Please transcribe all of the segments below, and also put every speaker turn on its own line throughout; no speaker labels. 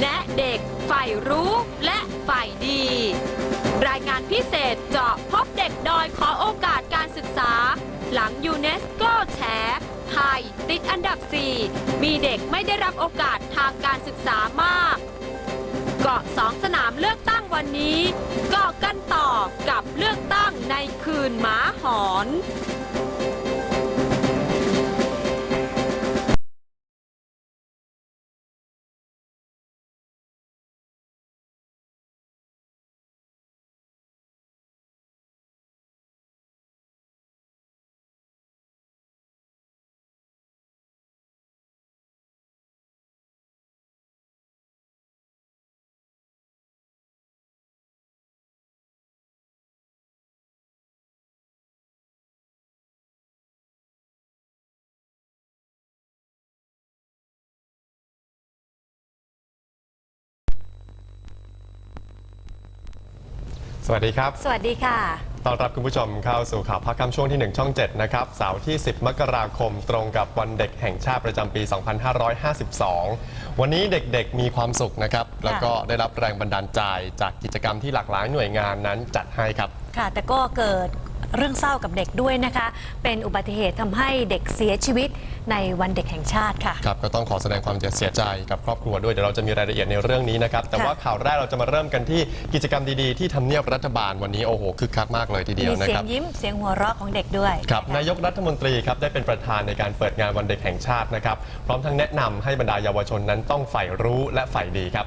แนะเด็กใฝ่รู้และฝ่ายดี รายงานพิเศษเจาะพบเด็กดอยขอโอกาสการศึกษา หลังยูเนสโกแฉไทยติดอันดับ 4 มีเด็กไม่ได้รับโอกาสทางการศึกษามาก เกาะสองสนามเลือกตั้งวันนี้กาะกันต่อกับเลือกตั้งในคืนหมาหอน
สวัสดีครับ
สวัสดีค่ะ
ต้อนรับคุณผู้ชมเข้าสู่ข่าวพักคำช่วงที่ 1 ช่อง 7 นะครับ เสาร์ที่ 10 มกราคมตรงกับวันเด็กแห่งชาติประจำปี 2552 วันนี้เด็กๆมีความสุขนะครับ แล้วก็ได้รับแรงบันดาลใจจากกิจกรรมที่หลากหลายหน่วยงานนั้นจัดให้ครับ
ค่ะ แต่ก็เกิด เรื่องเศร้ากับเด็กด้วยนะคะ เป็นอุบัติเหตุทำให้เด็กเสียชีวิตในวันเด็กแห่งชาติค่ะ
ครับก็ต้องขอแสดงความเสียใจกับครอบครัวด้วยเดี๋ยวเราจะมีรายละเอียดในเรื่องนี้นะครับแต่ว่าข่าวแรกเราจะมาเริ่มกันที่กิจกรรมดีๆที่ทำเนียบรัฐบาลวันนี้โอ้โหคึกคักมากเลยทีเดียว
มี
นะ
เสีย
ค
ง
รับ
ยิ้มเสียงหัวเราะของเด็กด้วย
ครับะะนายกรัฐมนตรีครับได้เป็นประธานในการเปิดงานวันเด็กแห่งชาตินะครับพร้อมทั้งแนะนำให้บรรดาเยาวชนนั้นต้องใฝ่รู้และใฝ่ดีครับ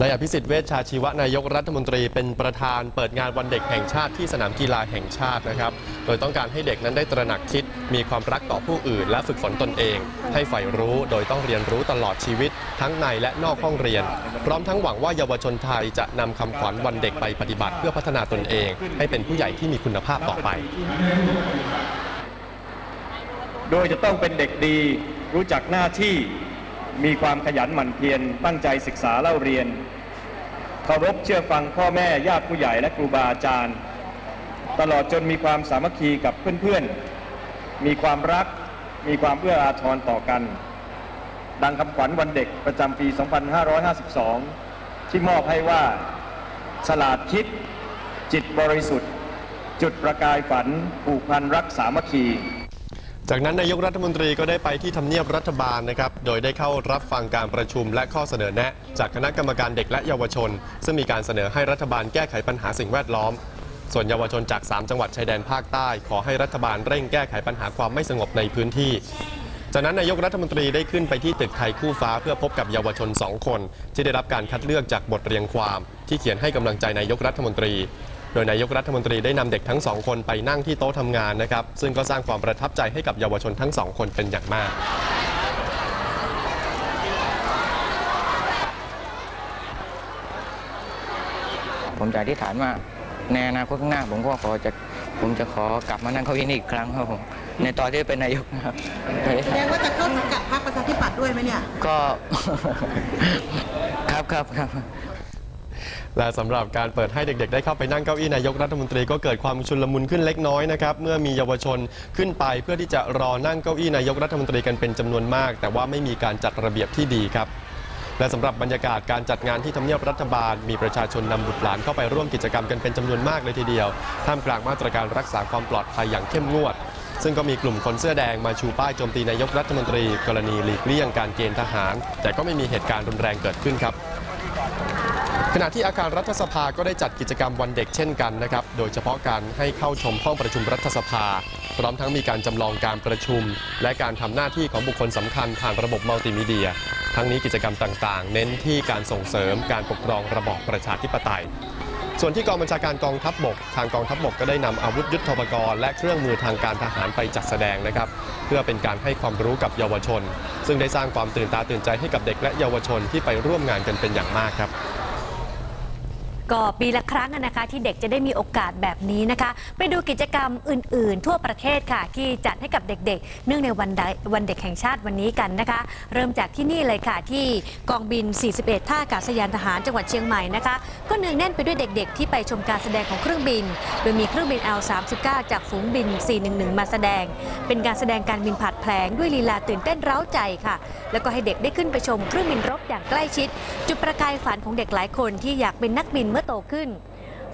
นายอภิสิทธิ์เวชชาชีวะนายกรัฐมนตรีเป็นประธานเปิดงานวันเด็กแห่งชาติที่สนามกีฬาแห่งชาตินะครับ โดยต้องการให้เด็กนั้นได้ตระหนักคิด มีความรักต่อผู้อื่น และฝึกฝนตนเอง ให้ใฝ่รู้โดยต้องเรียนรู้ตลอดชีวิต ทั้งในและนอกห้องเรียน พร้อมทั้งหวังว่าเยาวชนไทยจะนำคำขวัญวันเด็กไปปฏิบัติเพื่อพัฒนาตนเอง ให้เป็นผู้ใหญ่ที่มีคุณภาพต่อไป
โดยจะต้องเป็นเด็กดี รู้จักหน้าที่ มีความขยันหมั่นเพียรตั้งใจศึกษาเล่าเรียน เคารพเชื่อฟังพ่อแม่ญาติผู้ใหญ่และครูบาอาจารย์ ตลอดจนมีความสามัคคีกับเพื่อนๆ มีความรัก มีความเอื้ออาทรต่อกัน ดังคำขวัญวันเด็กประจำปี 2552 ที่มอบให้ว่า ฉลาดคิด จิตบริสุทธิ์ จุดประกายฝันผูกพันรักสามัคคี
จากนั้นนายกรัฐมนตรีก็ได้ไปที่ทำเนียบรัฐบาลนะครับ โดยได้เข้ารับฟังการประชุมและข้อเสนอแนะ จากคณะกรรมการเด็กและเยาวชน ซึ่งมีการเสนอให้รัฐบาลแก้ไขปัญหาสิ่งแวดล้อม ส่วนเยาวชนจาก 3 จังหวัดชายแดนภาคใต้ ขอให้รัฐบาลเร่งแก้ไขปัญหาความไม่สงบในพื้นที่ จากนั้นนายกรัฐมนตรีได้ขึ้นไปที่ตึกไทยคู่ฟ้าเพื่อพบกับเยาวชน 2 คน ที่ได้รับการคัดเลือกจากบทเรียงความ ที่เขียนให้กำลังใจนายกรัฐมนตรี ดยนายกรัฐมนตรีได้นำเด็กทั้งสองคนไปนั่งที่โต๊ะทำงานนะครับ ซึ่งก็สร้างความประทับใจให้กับเยาวชนทั้งสองคนเป็นอย่างมาก
ผมจะอธิษฐานว่าในอนาคตข้างหน้า ผมก็ขอจะผมจะขอกลับมานั่งเก้าอี้นี้อีกครั้งครับผมในตอนที่เป็นนายกนะครับ
แสดงว่าจะเข้าสังกัดพรรคประชาธิปัตย์ด้วยไหมเนี่ย
ก็ ครับครับครับ
และสำหรับการเปิดให้เด็กๆ ได้เข้าไปนั่งเก้าอี้นายกรัฐมนตรีก็เกิดความชุลมุนขึ้นเล็กน้อยนะครับเมื่อมีเยาวชนขึ้นไปเพื่อที่จะรอนั่งเก้าอี้นายกรัฐมนตรีกันเป็นจำนวนมาก แต่ว่าไม่มีการจัดระเบียบที่ดีครับและสำหรับบรรยากาศการจัดงานที่ทำเนียบรัฐบาล มีประชาชนนำบุตรหลานเข้าไปร่วมกิจกรรมกันเป็นจำนวนมากเลยทีเดียว ท่ามกลางมาตรการรักษาความปลอดภัยอย่างเข้มงวด ซึ่งก็มีกลุ่มคนเสื้อแดงมาชูป้ายโจมตีนายกรัฐมนตรี กรณีหลีกเลี่ยงการเกณฑ์ทหาร แต่ก็ไม่มีเหตุการณ์รุนแรงเกิดขึ้นครับ ขณะที่อาคารรัฐสภาก็ได้จัดกิจกรรมวันเด็กเช่นกันนะครับ โดยเฉพาะการให้เข้าชมห้องประชุมรัฐสภา พร้อมทั้งมีการจำลองการประชุม และการทำหน้าที่ของบุคคลสำคัญผ่านระบบมัลติมีเดีย ทั้งนี้กิจกรรมต่างๆ เน้นที่การส่งเสริมการปกครองระบอบประชาธิปไตย ส่วนที่กองบัญชาการกองทัพบกทางกองทัพบกก็ได้นำอาวุธยุทโธปกรณ์และเครื่องมือทางการทหารไปจัดแสดงนะครับ เพื่อเป็นการให้ความรู้กับเยาวชน ซึ่งได้สร้างความตื่นตาตื่นใจให้กับเด็กและเยาวชนที่ไปร่วมงานกันเป็นอย่างมากครับ
ก็ปีละครั้งนะคะ ที่เด็กจะได้มีโอกาสแบบนี้นะคะ ไปดูกิจกรรมอื่น ๆ ทั่วประเทศค่ะ ที่จัดให้กับเด็ก ๆ เนื่องในวันใดวันเด็กแห่งชาติวันนี้กันนะคะ เริ่มจากที่นี่เลยค่ะ ที่กองบิน 41 ท่าอากาศยานทหารจังหวัดเชียงใหม่นะคะ ก็เนืองแน่นไปด้วยเด็ก ๆ ที่ไปชมการแสดงของเครื่องบิน โดยมีเครื่องบิน L39 จากฝูงบิน 411 มาแสดง เป็นการแสดงการบินผัดแผลงด้วยลีลาตื่นเต้นเร้าใจค่ะ แล้วก็ให้เด็กได้ขึ้นไปชมเครื่องบินรบอย่างใกล้ชิด จุดประกายฝันของเด็กหลายคนที่อยากเป็นนักบินมื่อโตขึ้น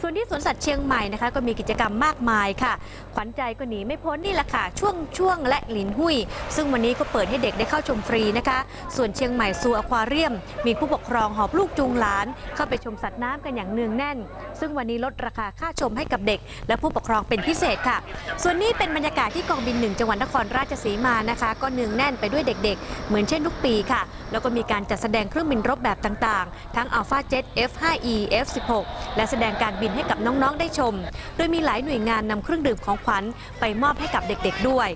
ส่วนที่สวนสัตว์เชียงใหม่นะคะ ก็มีกิจกรรมมากมายค่ะ ขวัญใจก็หนีไม่พ้นนี่แหละค่ะ ช่วงช่วงและหลินหุยซึ่งวันนี้ก็เปิดให้เด็กได้เข้าชมฟรีนะคะ ส่วนเชียงใหม่ซูอควาเรียม มีผู้ปกครองหอบลูกจูงหลาน เข้าไปชมสัตว์น้ำกันอย่างเนืองแน่น ซึ่งวันนี้ลดราคาค่าชมให้กับเด็ก และผู้ปกครองเป็นพิเศษค่ะ ส่วนนี้เป็นบรรยากาศที่กองบินหนึ่งจังหวัดนครราชสีมานะคะ ก็เนืองแน่นไปด้วยเด็ก ๆ เหมือนเช่นทุกปีค่ะ แล้วก็มีการจัดแสดงเครื่องบินรบแบบต่างๆ ทั้ง Alpha Jet F5E F16 และแสดงการบินให้กับน้องๆได้ชม โดยมีหลายหน่วยงานนำเครื่องดื่มของขวัญไปมอบให้กับเด็กๆด้วย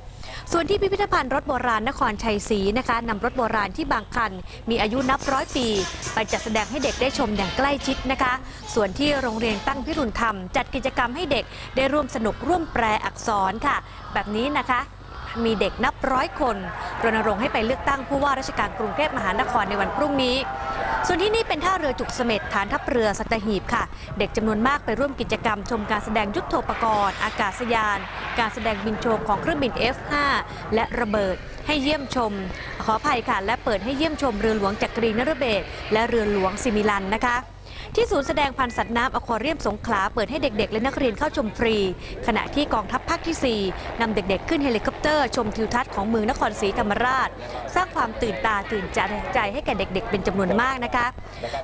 ส่วนที่พิพิธภัณฑ์รถโบราณนครชัยศรีนะคะนำรถโบราณที่บางคัน มีอายุนับร้อยปี ไปจัดแสดงให้เด็กได้ชมอย่างใกล้ชิดนะคะ ส่วนที่โรงเรียนตั้งพิรุณธรรม จัดกิจกรรมให้เด็กได้ร่วมสนุกร่วมแปลอักษรค่ะ แบบนี้นะคะ มีเด็กนับร้อยคน รณรงค์ให้ไปเลือกตั้งผู้ว่าราชการกรุงเทพมหานครในวันพรุ่งนี้ ส่วนที่นี่เป็นท่าเรือจุกเสม็ดฐานทัพเรือสัตหีบค่ะ เด็กจำนวนมากไปร่วมกิจกรรม ชมการแสดงยุทธปกรณ์ อากาศยาน การแสดงบินโชว์ของเครื่องบิน F5 และระเบิดให้เยี่ยมชม ขออภัยค่ะ และเปิดให้เยี่ยมชมเรือหลวงจักรีนฤเบศและเรือหลวงซิมิลันนะคะ ที่ศูนย์แสดงพันธุ์สัตว์น้ำอควาเรียมสงขลาเปิดให้เด็ก ๆ และนักเรียนเข้าชมฟรี ขณะที่กองทัพภาคที่ 4นำเด็กๆ ขึ้นเฮลิคอปเตอร์ชมทิวทัศน์ของเมืองนครศรีธรรมราช สร้างความตื่นตาตื่นใจให้แก่เด็ก ๆ เป็นจำนวนมากนะคะ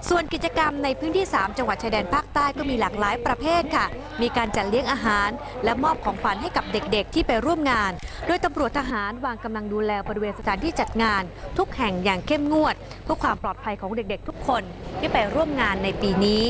ส่วนกิจกรรมในพื้นที่ 3 จังหวัดชายแดนภาคใต้ก็มีหลากหลายประเภทค่ะ มีการจัดเลี้ยงอาหาร และมอบของขวัญให้กับเด็กๆ ที่ไปร่วมงาน โดยตำรวจทหารวางกำลังดูแลบริเวณสถานที่จัดงาน ทุกแห่งอย่างเข้มงวด เพื่อความปลอดภัยของเด็กๆ ทุกคนที่ไปร่วมงานในปีนี้